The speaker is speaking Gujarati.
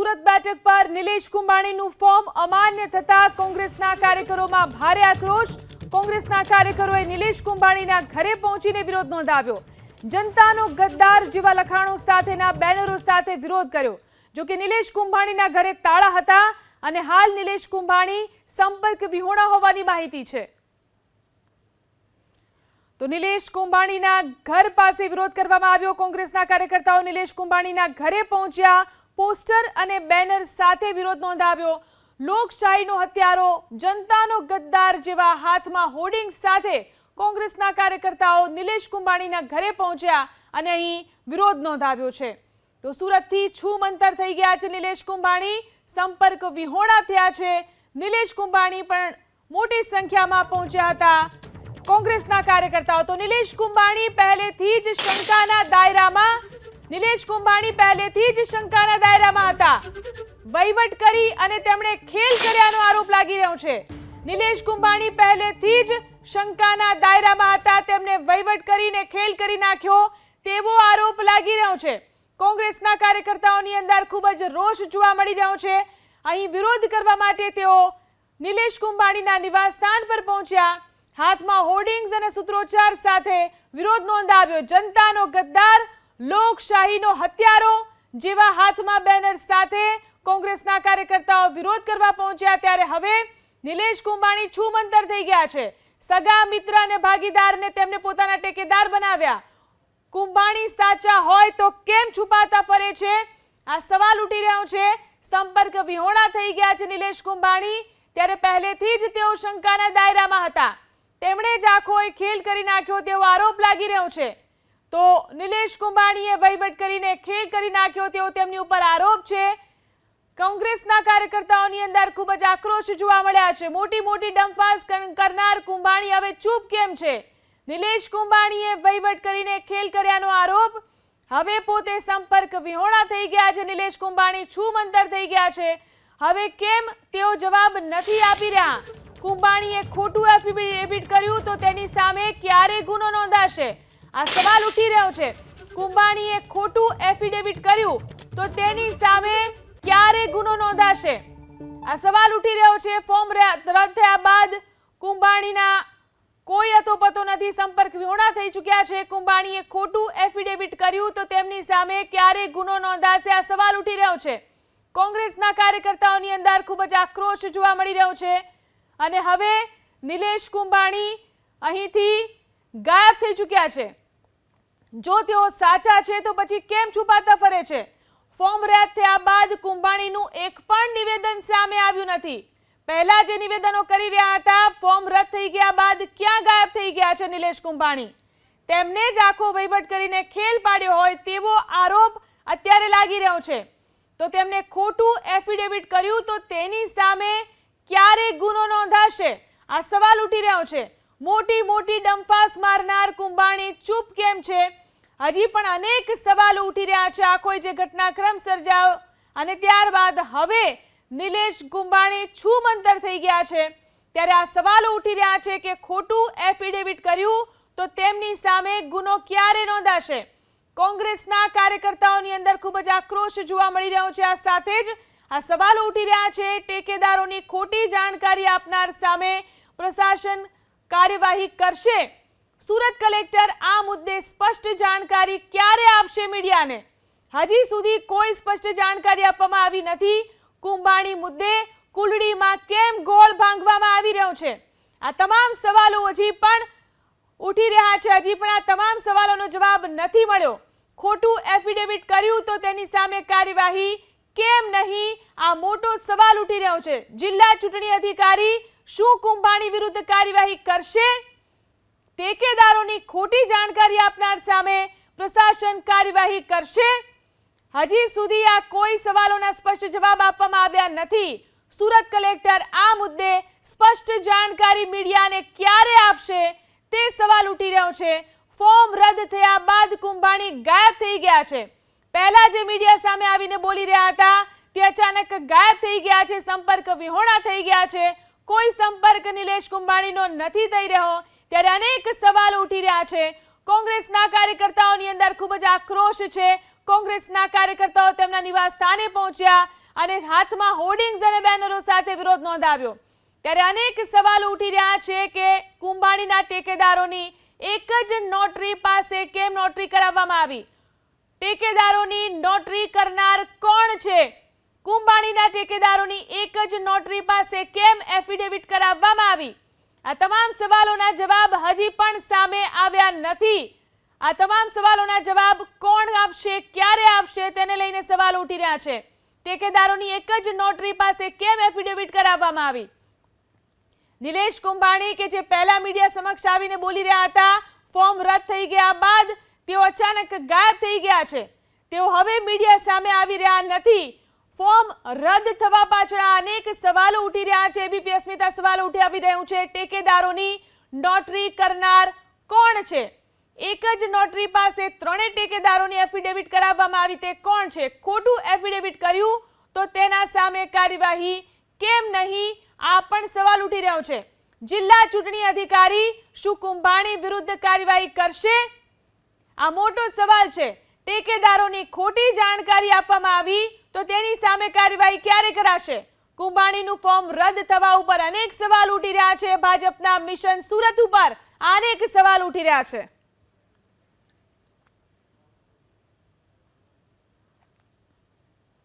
સુરત બેઠક પર નિલેશ કુંભાણીનું ફોર્મ અમાન્ય થતા કોંગ્રેસના કાર્યકરોમાં ભારે આક્રોશ. કોંગ્રેસના કાર્યકરોએ નિલેશ કુંભાણીના ઘરે પહોંચીને વિરોધ નોંધાવ્યો. જનતાનો ગદ્દાર જેવા લખાણો સાથેના બેનરો સાથે વિરોધ કર્યો. જો કે નિલેશ કુંભાણીના ઘરે તાળા હતા અને હાલ નિલેશ કુંભાણી સંપર્ક વિહોણા હોવાની માહિતી છે. તો નિલેશ કુંભાણીના ઘર પાસે વિરોધ કરવામાં આવ્યો. કોંગ્રેસના કાર્યકર્તાઓ નિલેશ કુંભાણીના ઘરે પહોંચ્યા. પોસ્ટર અને બેનર સાથે વિરોધ નોંધાવ્યો. લોકશાહીનો હત્યારો, જનતાનો ગદ્દાર જેવા હાથમાં હોર્ડિંગ સાથે કોંગ્રેસના કાર્યકર્તાઓ નિલેશ કુંભાણીના ઘરે પહોંચ્યા અને અહીં વિરોધ નોંધાવ્યો છે. તો સુરતથી છૂમંતર થઈ ગયા છે નિલેશ કુંભાણી. સંપર્ક વિહોણા થયા છે. નિલેશ કુંભાણી પણ મોટી સંખ્યામાં પહોંચ્યા હતા કોંગ્રેસના કાર્યકર્તાઓ. તો નિલેશ કુંભાણી પહેલેથી જ શંકાના દાયરામાં નિલેશ કુંભાણી પહેલેથી જ શંકાના દાયરામાં હતા. વહીવટ કરી અને તેમણે ખેલ કર્યાનો આરોપ લાગી રહ્યો છે. નિલેશ કુંભાણી પહેલેથી જ શંકાના દાયરામાં હતા. તેમને વહીવટ કરીને ખેલ કરી નાખ્યો તેવો આરોપ લાગી રહ્યો છે. કોંગ્રેસના કાર્યકર્તાઓની અંદર ખૂબ જ રોષ જોવા મળી રહ્યો છે. અહીં વિરોધ કરવા માટે તેઓ નિલેશ કુંભાણીના નિવાસસ્થાન પર પહોંચ્યા. હાથમાં હોર્ડિંગ્સ અને સૂત્રોચ્ચાર સાથે વિરોધ નોંધાવ્યો. જનતાનો ગદ્દાર લોકશાહીનો હત્યારો જેવા હાથમાં બેનર સાથે કોંગ્રેસના કાર્યકર્તાઓ વિરોધ કરવા પહોંચ્યા ત્યારે હવે નિલેશ કુંભાણી છૂમંતર થઈ ગયા છે. સગા મિત્ર અને ભાગીદારને તેમને પોતાના ટેકેદાર બનાવ્યા. કુંભાણી સાચા હોય તો કેમ છુપાતા ફરે છે? આ સવાલ ઉઠી રહ્યો છે. સંપર્ક વિહોણા થઈ ગયા છે નિલેશ કુંભાણી ત્યારે પહેલેથી જ તેઓ શંકાના દાયરામાં હતા. તેમણે જ આખો ખેલ કરી નાખ્યો તેવો આરોપ લાગી રહ્યો છે. તો નિલેશ કુંભાણીએ વહીવટ કરીને ખેલ કરી નાખ્યો. તેવો તેમની ઉપર આરોપ છે. કોંગ્રેસના કાર્યકર્તાઓની અંદર ખૂબ જ આક્રોશ જોવા મળ્યા છે. મોટી મોટી ડમફાસ કરનાર કુંભાણી હવે ચૂપ કેમ છે? નિલેશ કુંભાણીએ વહીવટ કરીને ખેલ કર્યાનો આરોપ. હવે પોતે સંપર્ક વિહોણા થઈ ગયા છે. નિલેશ કુંભાણી છૂમંતર થઈ ગયા છે. હવે કેમ તેઓ જવાબ નથી આપી રહ્યા? કુંભાણીએ ખોટું એફિડેવિટ કર્યું તો તેની સામે ક્યારે ગુનો નોંધાશે? આ સવાલ ઉઠી રહ્યો છે. કુંભાણીએ ખોટું એફિડેવિટ કર્યું, તો તેની સામે ક્યારે ગુનો નોંધાશે? આ સવાલ ઉઠી રહ્યો છે. ફોર્મ રદ થયા બાદ કુંભાણીના કોઈ અતોપતો નથી. સંપર્ક વિહોણા થઈ ચૂક્યા છે. કુંભાણીએ ખોટું એફિડેવિટ કર્યું, તો તેમની સામે ક્યારે ગુનો નોંધાશે? આ સવાલ ઉઠી રહ્યો છે. કોંગ્રેસના કાર્યકર્તાઓની અંદર ખૂબ જ આક્રોશ જોવા મળી રહ્યો છે. અને હવે નિલેશ કુંભાણી અહીંથી ગાયબ થઈ ચૂક્યા છે. જો તેઓ સાચા છે, તો પછી કેમ છુપાતા ફરે છે? ફોર્મ રદ થયા બાદ કુંભાણીનું એક પણ નિવેદન સામે આવ્યું નથી. પહેલા જે નિવેદનો કરી રહ્યા હતા, ફોર્મ રદ થઈ ગયા બાદ ક્યાં ગાયબ થઈ ગયા છે નિલેશ કુંભાણી? તેમને જ આખો વહીવટ કરીને ખેલ પાડ્યો હોય તેવો આરોપ અત્યારે લાગી રહ્યો છે. તો તેમને ખોટું એફિડેવિટ કર્યું તો તેની સામે ક્યારે ગુનો નોંધાશે? આ સવાલ ઉઠી રહ્યો છે. મોટી મોટી ડંફાસ મારનાર કુંભાણી ચૂપ કેમ છે? હજી પણ અનેક સવાલો ઉઠી રહ્યા છે આખો જે ઘટનાક્રમ સર્જાયો અને ત્યારબાદ હવે નિલેશ કુંભાણી છૂમંતર થઈ ગયા છે. ત્યારે આ સવાલો ઉઠી રહ્યા છે કે ખોટું એફિડેવિટ કર્યું તો તેમની સામે ગુનો ક્યારે નોંધાશે? કોંગ્રેસના કાર્યકર્તાઓની અંદર ખૂબ જ આક્રોશ જોવા મળી રહ્યો છે. આ સાથે જ આ સવાલો ઉઠી રહ્યા છે. ટેકેદારોની ખોટી જાણકારી આપનાર સામે પ્રશાસન કાર્યવાહી કરશે. સુરત કલેક્ટર આ મુદ્દે સ્પષ્ટ જાણકારી ક્યારે આપશે મીડિયાને? હજી સુધી કોઈ સ્પષ્ટ જાણકારી આપવામાં આવી નથી. કુંભાણી મુદ્દે કુલડીમાં કેમ ગોળ ભાંગવામાં આવી રહ્યો છે? આ તમામ સવાલો હજી પણ ઉઠી રહ્યા છે. હજી પણ આ તમામ સવાલોનો જવાબ નથી મળ્યો. ખોટું એફિડેવિટ કર્યું તો તેની સામે કાર્યવાહી કેમ નહીં? આ મોટો સવાલ ઉઠી રહ્યો છે. જિલ્લા ચૂંટણી અધિકારી શું કુંભાણી વિરુદ્ધ કાર્યવાહી કરશે? ટેકેદારોની ખોટી જાણકારી આપનાર સામે પ્રશાસન કાર્યવાહી કરશે? હજી સુધી આ કોઈ સવાલોના સ્પષ્ટ જવાબ આપવામાં આવ્યા નથી. સુરત કલેક્ટર આ મુદ્દે સ્પષ્ટ જાણકારી મીડિયાને ક્યારે આપશે તે સવાલ ઉઠી રહ્યો છે. ફોર્મ રદ થયા બાદ કુંભાણી ગાયબ થઈ ગયા છે. પહેલા જે મીડિયા સામે આવીને બોલી રહ્યા હતા, તે અચાનક ગાયબ થઈ ગયા છે, સંપર્ક વિહોણા થઈ ગયા છે. કોઈ સંપર્ક નિલેશ કુંભાણીનો નથી થઈ રહ્યો, ત્યારે અનેક સવાલો ઉઠી રહ્યા છે. કોંગ્રેસના કાર્યકર્તાઓની અંદર ખૂબ જ આક્રોશ છે. કોંગ્રેસના કાર્યકર્તાઓ તેમના નિવાસ સ્થાને પહોંચ્યા અને હાથમાં હોર્ડિંગ્સ અને બેનરો સાથે વિરોધ નોંધાવ્યો. ત્યારે અનેક સવાલો ઉઠી રહ્યા છે કે કુંભાણીના ટેકેદારોની એક જ નોટરી પાસે કેમ નોટરી કરાવવામાં આવી? ટેકેદારોની નોટરી કરનાર કોણ છે? કુંભાણીના ટેકેદારોની એક જ નોટરી પાસે કેમ એફિડેવિટ કરાવવામાં આવી? આ તમામ સવાલોના જવાબ હજી પણ સામે આવ્યા નથી. આ તમામ સવાલોના જવાબ કોણ આપશે, ક્યારે આપશે, તેને લઈને સવાલ ઉઠી રહ્યા છે. ટેકેદારોની એક જ નોટરી પાસે કેમ એફિડેવિટ કરાવવામાં આવી? નિલેશ કુંભાણી કે જે પહેલા મીડિયા સમક્ષ આવીને બોલી રહ્યા હતા, ફોર્મ રદ થઈ ગયા બાદ તેઓ અચાનક ગાયબ થઈ ગયા છે. તેઓ હવે મીડિયા સામે આવી રહ્યા નથી. ફોર્મ રદ થવા પાછળ અનેક સવાલો ઉઠી રહ્યા છે. એબીપી અસ્મિતા સવાલ ઉઠી આવી રહ્યું છે. ટેકેદારોની નોટરી કરનાર કોણ છે? એક જ નોટરી પાસે ત્રણેય ટેકેદારોની એફિડેવિટ કરાવવામાં આવી. તે કોણ છે? ખોટું એફિડેવિટ કર્યું તો તેના સામે કાર્યવાહી કેમ નહીં? આ પણ સવાલ ઉઠી રહ્યો છે. જિલ્લા ચૂંટણી અધિકારી શું કુંભાણી વિરુદ્ધ કાર્યવાહી કરશે? આ મોટો સવાલ છે. ટેકેદારોની ખોટી જાણકારી આપવામાં આવી તો તેની સામે કાર્યવાહી ક્યારે કરાશે? કુંભાણીનું ફોર્મ રદ થવા ઉપર અનેક સવાલ ઉઠી રહ્યા છે. ભાજપના મિશન સુરત ઉપર અનેક સવાલ ઉઠી રહ્યા છે.